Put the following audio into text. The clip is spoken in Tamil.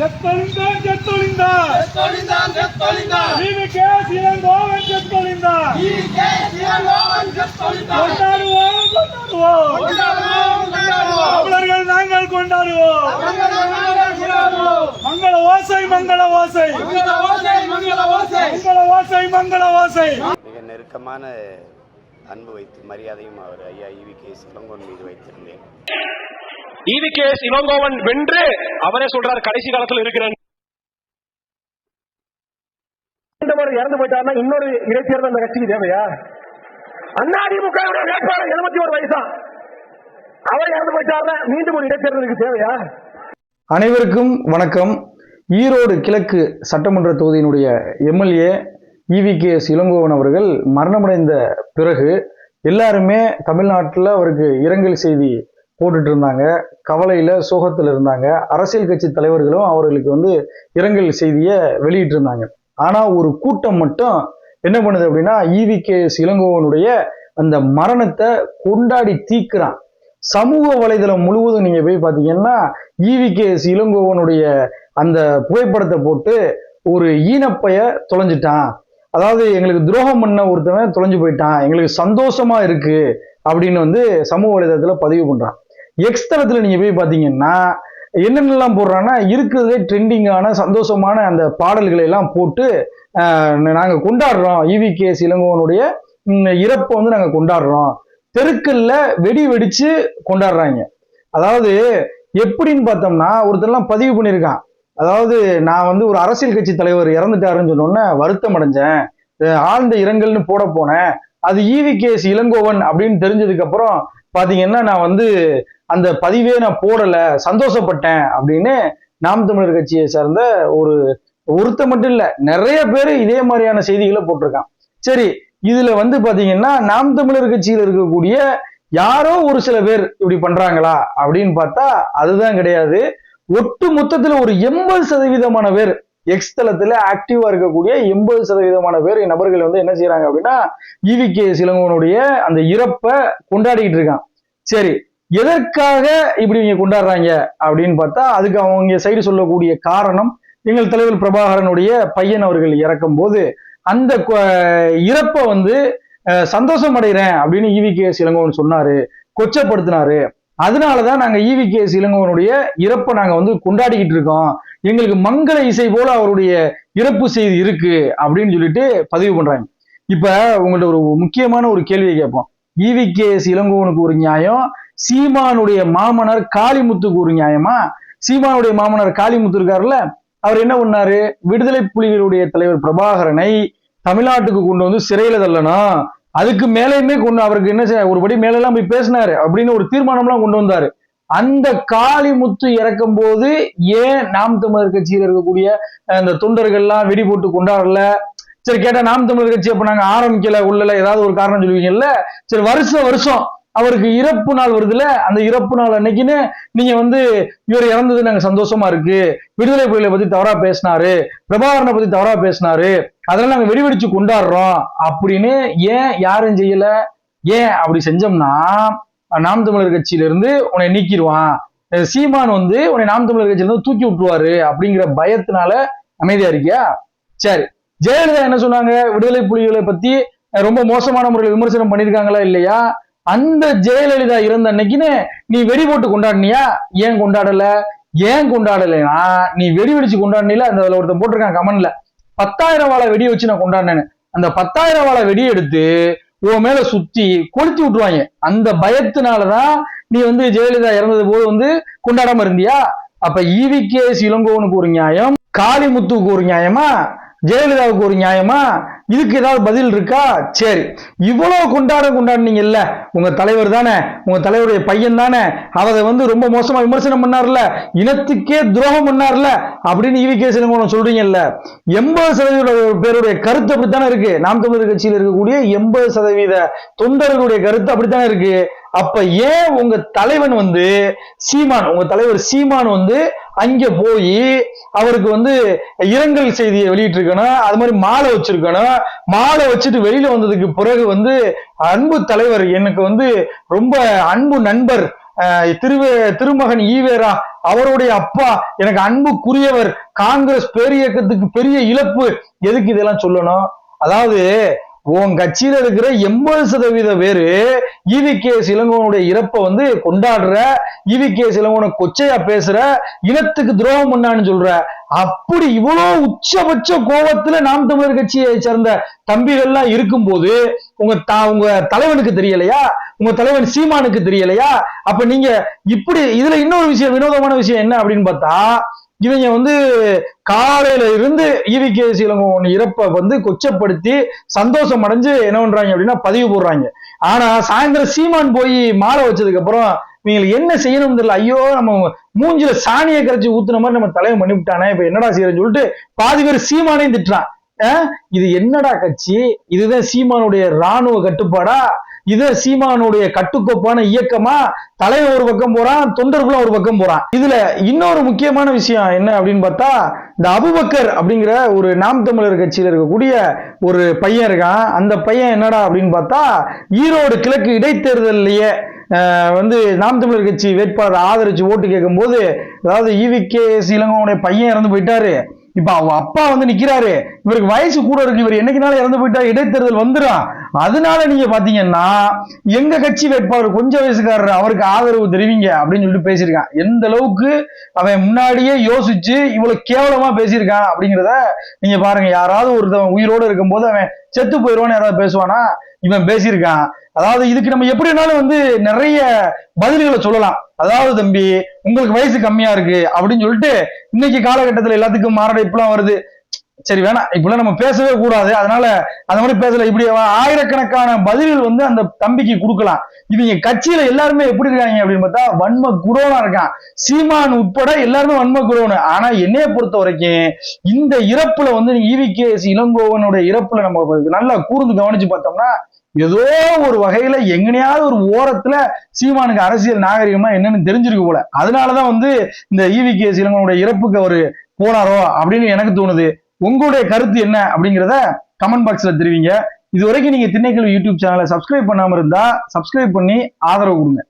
செத்தொழிந்தான் செத்தொழிந்தான் செத்தொழிந்தான் செத்தொழிந்தான் செத்தொழிந்தான் ஈகே சிவலோகன் செத்தொழிந்தான் கொண்டாடுவோம் கொண்டாடுவோம். கொண்டாடுவோம் கொண்டாடுவோம். தமிழர்கள் நாங்கள் கொண்டாடுவோம். மங்கள நாங்கள் கொண்டாடுவோம். மங்கள ஓசை மங்கள ஓசை. மங்கள ஓசை மங்கள ஓசை. மங்கள ஓசை மங்கள ஓசை. மிக நெருக்கமான அன்பு வைத்து மரியாதையும் அவர் ஐயா ஈவி கே இளங்கோன் மீது வைத்திருந்தேன். ஈவிகேஎஸ் இளங்கோவன் வென்று அவரே சொல்றாரு கடைசி காலத்துல இருக்கிறேன். இறந்து போயிட்டாருன்னா இன்னொரு இடைத்தேர்தல் அந்த கட்சிக்கு தேவையா? அதிமுக வேட்பாளர் எழுபத்தி ஒரு வயசா? அவர் இறந்து போயிட்டாருன்னா மீண்டும் ஒரு இடைத்தேர்தலுக்கு தேவையா? அனைவருக்கும் வணக்கம். ஈரோடு கிழக்கு சட்டமன்ற தொகுதியினுடைய எம்எல்ஏ இவி கே இளங்கோவன் அவர்கள் மரணமடைந்த பிறகு எல்லாருமே தமிழ்நாட்டில் அவருக்கு இரங்கல் செய்தி போட்டுட்டு இருந்தாங்க கவலையில் சோகத்தில் இருந்தாங்க. அரசியல் கட்சி தலைவர்களும் அவர்களுக்கு வந்து இரங்கல் செய்தியை வெளியிட்டு இருந்தாங்க ஒரு கூட்டம் மட்டும் என்ன பண்ணுது அப்படின்னா ஈவி கே இளங்கோவனுடைய அந்த மரணத்தை கொண்டாடி தீக்குறான். சமூக வலைதளம் முழுவதும் நீங்க போய் பாத்தீங்கன்னா ஈவி கே இளங்கோவனுடைய அந்த புகைப்படத்தை போட்டு ஒரு ஈனப்பைய தொலைஞ்சிட்டான். அதாவது எங்களுக்கு துரோகம் பண்ண ஒருத்தவன் தொலைஞ்சு போயிட்டான். எங்களுக்கு சந்தோஷமா இருக்கு அப்படின்னு வந்து சமூக வலைதளத்துல பதிவு பண்றான். எக்ஸ் நீங்கள் போய் பார்த்தீங்கன்னா என்னென்னலாம் போடுறான்னா இருக்கிறதே ட்ரெண்டிங்கான சந்தோஷமான அந்த பாடல்களை எல்லாம் போட்டு நாங்கள் கொண்டாடுறோம். ஈவி இளங்கோவனுடைய இறப்பை வந்து நாங்கள் கொண்டாடுறோம். தெருக்கல்ல வெடி வெடிச்சு கொண்டாடுறாங்க. அதாவது எப்படின்னு பார்த்தோம்னா ஒருத்தர்லாம் பதிவு பண்ணியிருக்கான். அதாவது நான் வந்து ஒரு அரசியல் கட்சி தலைவர் இறந்துட்டாருன்னு சொன்னோன்னே வருத்தம் அடைஞ்சேன். ஆழ்ந்த இரங்கல்னு போட போனேன். அது ஈவி கேஸ் இளங்கோவன் அப்படின்னு தெரிஞ்சதுக்கு அப்புறம் பாத்தீங்கன்னா நான் வந்து அந்த பதிவே நான் போடல சந்தோஷப்பட்டேன் அப்படின்னு நாம் தமிழர் கட்சியை சார்ந்த ஒரு ஒருத்த மட்டும் இல்ல நிறைய பேர் இதே மாதிரியான செய்திகளை போட்டிருக்கான். சரி இதுல வந்து பாத்தீங்கன்னா நாம் தமிழர் கட்சியில் இருக்கக்கூடிய யாரோ ஒரு சில பேர் இப்படி பண்றாங்களா அப்படின்னு பார்த்தா அதுதான் கிடையாது. ஒட்டு மொத்தத்துல ஒரு எண்பது சதவீதமான பேர் எக்ஸ் தளத்துல ஆக்டிவா இருக்கக்கூடிய எண்பது சதவீதமான பேர் நபர்கள் வந்து என்ன செய்யறாங்க அப்படின்னா ஈவி கே சிலங்கோனுடைய அந்த இறப்பை கொண்டாடிக்கிட்டு இருக்கான் சரி எதற்காக இப்படி இவங்க கொண்டாடுறாங்க அப்படின்னு பார்த்தா அதுக்கு அவங்க சைடு சொல்லக்கூடிய காரணம் எங்கள் தலைவர் பிரபாகரனுடைய பையன் அவர்கள் இறக்கும் போது அந்த கொ- இறப்பை வந்து சந்தோஷம் அடைகிறேன் அப்படின்னு ஈவி கே இளங்கோவன் சொன்னாரு கொச்சப்படுத்தினாரு. அதனால தான் ஈவி கே இளங்கோவனுடைய இறப்பை நாங்கள் வந்து கொண்டாடிக்கிட்டு இருக்கோம். எங்களுக்கு மங்கள இசை போல அவருடைய இறப்பு செய்தி இருக்கு அப்படின்னு சொல்லிட்டு பதிவு பண்றாங்க. இப்ப உங்கள்ட்ட ஒரு முக்கியமான ஒரு கேள்வியை கேட்போம். ஈவி இளங்கோவனுக்கு ஒரு நியாயம் சீமானுடைய மாமனார் காளிமுத்துக்கு ஒரு நியாயமா? சீமானுடைய மாமனார் காளிமுத்து இருக்காருல்ல அவர் என்ன பண்ணாரு? விடுதலை புலிகளுடைய தலைவர் பிரபாகரனை தமிழ்நாட்டுக்கு கொண்டு வந்து சிறையில தள்ளணும். அதுக்கு மேலேயுமே கொண்டு அவருக்கு என்ன செய்ய ஒருபடி மேலெல்லாம் போய் பேசினாரு அப்படின்னு ஒரு தீர்மானம்லாம் கொண்டு வந்தாரு. அந்த காளி முத்து இறக்கும் போது ஏன் நாம் தமிழர் கட்சியில் இருக்கக்கூடிய அந்த இந்த தொண்டர்கள்லாம் வெடி போட்டு கொண்டாடல? சரி கேட்டா நாம் தமிழர் கட்சி அப்ப நாங்க ஆரம்பிக்கல உள்ளல ஏதாவது ஒரு காரணம் சொல்லுவீங்கல்ல? சரி வருஷம் வருஷம் அவருக்கு இறப்பு நாள் வருதுல அந்த இறப்பு நாள் அன்னைக்குன்னு நீங்க வந்து இவர் இறந்தது நாங்க சந்தோஷமா இருக்கு. விடுதலை புலிகளை பத்தி தவறா பேசினாரு. பிரபாகரனை பத்தி தவறா பேசினாரு. அதெல்லாம் நாங்க வெடிவெடிச்சு கொண்டாடுறோம் அப்படின்னு ஏன் யாரும் செய்யல? ஏன் அப்படி செஞ்சோம்னா நாம் தமிழர் கட்சியில இருந்து உன்னை நீக்கிடுவான். சீமான் வந்து உன்னை நாம் தமிழர் கட்சியில இருந்து தூக்கி விட்டுருவாரு அப்படிங்கிற பயத்தினால அமைதியா இருக்கியா? சரி. ஜெயலலிதா என்ன சொன்னாங்க? விடுதலை புலிகளை பத்தி ரொம்ப மோசமான முறையில் விமர்சனம் பண்ணியிருக்காங்களா இல்லையா? அந்த ஜெயலலிதா இறந்த அன்னைக்குன்னு நீ வெடி போட்டு கொண்டாடினியா? ஏன் கொண்டாடல? ஏன் கொண்டாடலைன்னா நீ வெடி வெடிச்சு கொண்டாடினில? அந்த அதுல ஒருத்தன் போட்டிருக்கான் கமெண்ட்ல பத்தாயிரம் வாழை வெடி வச்சு நான் கொண்டாடினேன்னு. அந்த பத்தாயிரம் வாழை வெடி எடுத்து உன் மேல சுத்தி கொளுத்தி விட்டுருவாங்க. அந்த பயத்தினாலதான் நீ வந்து ஜெயலலிதா இறந்தது போது வந்து கொண்டாடாம இருந்தியா? அப்ப ஈவி கே இளங்கோவனுக்கு ஒரு நியாயம் காளிமுத்துவுக்கு ஒரு நியாயமா? ஜெயலலிதாவுக்கு ஒரு நியாயமா? இதுக்கு ஏதாவது பதில் இருக்கா? சரி. இவ்வளவு கொண்டாட கொண்டாடுனீங்கல்ல. உங்க தலைவர் தானே. உங்க தலைவருடைய பையன் தானே. அவரை வந்து ரொம்ப மோசமா விமர்சனம் பண்ணார்ல. இனத்துக்கே துரோகம் பண்ணார்ல. அப்படின்னு ஈவி கே சிலங்கோனம் சொல்றீங்கல்ல. எண்பது சதவீத பேருடைய கருத்து அப்படித்தானே இருக்கு? நாம் தமிழர் கட்சியில் இருக்கக்கூடிய எண்பது சதவீத தொண்டர்களுடைய கருத்து அப்படித்தானே இருக்கு? அப்ப ஏன் உங்க தலைவன் வந்து சீமான் உங்க தலைவர் சீமான் வந்து அங்க போய் அவருக்கு வந்து இரங்கல் செய்தியை வெளியிட்டிருக்கணும். அது மாதிரி மாலை வச்சிருக்கணும். மாலை வச்சுட்டு வெளியில வந்ததுக்கு பிறகு வந்து அன்பு தலைவர் எனக்கு வந்து ரொம்ப அன்பு நண்பர் திருவே திருமகன் ஈவேரா அவருடைய அப்பா எனக்கு அன்புக்குரியவர் காங்கிரஸ் பேரியக்கத்துக்கு பெரிய இழப்பு. எதுக்கு இதெல்லாம் சொல்லணும்? அதாவது உன் கட்சியில இருக்கிற எண்பது சதவீத பேரு இவி கே இளங்கோவனுடைய இறப்பை வந்து கொண்டாடுற இவி கே இளங்கோவனை கொச்சையா பேசுற இனத்துக்கு துரோகம் பண்ணான்னு சொல்ற. அப்படி இவ்வளவு உச்சபட்ச கோபத்துல நாம் தமிழர் கட்சியை சேர்ந்த தம்பிகள்லாம் இருக்கும்போது உங்க தா உங்க தலைவனுக்கு தெரியலையா? உங்க தலைவன் சீமானுக்கு தெரியலையா? அப்ப நீங்க இப்படி இதுல இன்னொரு விஷயம் வினோதமான விஷயம் என்ன அப்படின்னு பார்த்தா இவங்க வந்து காலையில இருந்து ஈவி கே இளங்கோவன் இறப்பை வந்து கொச்சப்படுத்தி சந்தோஷம் அடைஞ்சு என்ன பண்றாங்க அப்படின்னா பதிவு போடுறாங்க. ஆனா சாயந்தரம் சீமான் போய் மாலை வச்சதுக்கு அப்புறம் இவங்களுக்கு என்ன செய்யணும் தெரியல. ஐயோ நம்ம மூஞ்சில சாணியை கரைச்சி ஊத்துன மாதிரி நம்ம தலைவன் பண்ணிவிட்டானே இப்ப என்னடா செய்யறேன்னு சொல்லிட்டு பாதி பேர் சீமானையும் திட்டுறான். இது என்னடா கட்சி? இதுதான் சீமானுடைய ராணுவ கட்டுப்பாடா? இது சீமானுடைய கட்டுக்கோப்பான இயக்கமா தலைவன் ஒரு பக்கம் போறான் தொண்டர்களும் ஒரு பக்கம் போறான். இதுல இன்னொரு முக்கியமான விஷயம் என்ன அப்படின்னு பார்த்தா இந்த அபுபக்கர் அப்படிங்கிற ஒரு நாம் தமிழர் கட்சியில் இருக்கக்கூடிய ஒரு பையன் இருக்கான். அந்த பையன் என்னடா அப்படின்னு பார்த்தா ஈரோடு கிழக்கு இடைத்தேர்தல்லையே வந்து நாம் தமிழர் கட்சி வேட்பாளர் ஆதரிச்சு ஓட்டு கேட்கும்போது அதாவது ஈவி கே இளங்கோனுடைய பையன் இறந்து போயிட்டாரு. இப்ப அவங்க அப்பா வந்து நிக்கிறாரு. இவருக்கு வயசு கூட இருக்கு. இவர் என்னைக்குனாலும் இறந்து போயிட்டா இடைத்தேர்தல் வந்துடும் அதனால நீங்க பாத்தீங்கன்னா எங்க கட்சி வேட்பாளர் கொஞ்சம் வயசுக்காரர் அவருக்கு ஆதரவு தெரிவிங்க அப்படின்னு சொல்லிட்டு பேசியிருக்கான். எந்த அளவுக்கு அவன் முன்னாடியே யோசிச்சு இவ்வளவு கேவலமா பேசியிருக்கான் அப்படிங்கிறத நீங்க பாருங்க. யாராவது ஒருத்தவன் உயிரோடு இருக்கும்போது அவன் செத்து போயிடுவான்னு யாராவது பேசுவானா? இவன் பேசியிருக்கான். அதாவது இதுக்கு நம்ம எப்படினாலும் வந்து நிறைய பதில்களை சொல்லலாம். அதாவது தம்பி உங்களுக்கு வயசு கம்மியா இருக்கு அப்படின்னு சொல்லிட்டு இன்னைக்கு காலகட்டத்துல எல்லாத்துக்கும் மாரடைப்புலாம் வருது. சரி வேணாம். இப்படிலாம் நம்ம பேசவே கூடாது. அதனால அந்த மாதிரி பேசல. இப்படி ஆயிரக்கணக்கான பதில்கள் வந்து அந்த தம்பிக்கு கொடுக்கலாம். இவங்க கட்சியில எல்லாருமே எப்படி இருக்காங்க அப்படின்னு பார்த்தா வன்ம குரோனா இருக்கான். சீமான் உட்பட எல்லாருமே வன்ம குடோனு ஆனா என்னைய பொறுத்த வரைக்கும் இந்த இறப்புல வந்து ஈவி கே இளங்கோவனுடைய இறப்புல நம்ம நல்லா கூர்ந்து கவனிச்சு பார்த்தோம்னா ஏதோ ஒரு வகையில எங்கனையாவது ஒரு ஓரத்துல சீமானுக்கு அரசியல் நாகரிகமா என்னன்னு தெரிஞ்சிருக்கு போல. அதனாலதான் வந்து இந்த ஈவி கே இளங்கோவனுடைய இறப்புக்கு அவரு போனாரோ அப்படின்னு எனக்கு தோணுது. உங்களுடைய கருத்து என்ன அப்படிங்கிறத கமெண்ட் பாக்ஸ்ல தெரிவிங்க. இது வரைக்கும் நீங்க திண்ணைக்கல்வி யூடியூப் சேனலை சப்ஸ்கிரைப் பண்ணாம இருந்தா சப்ஸ்கிரைப் பண்ணி ஆதரவு கொடுங்க.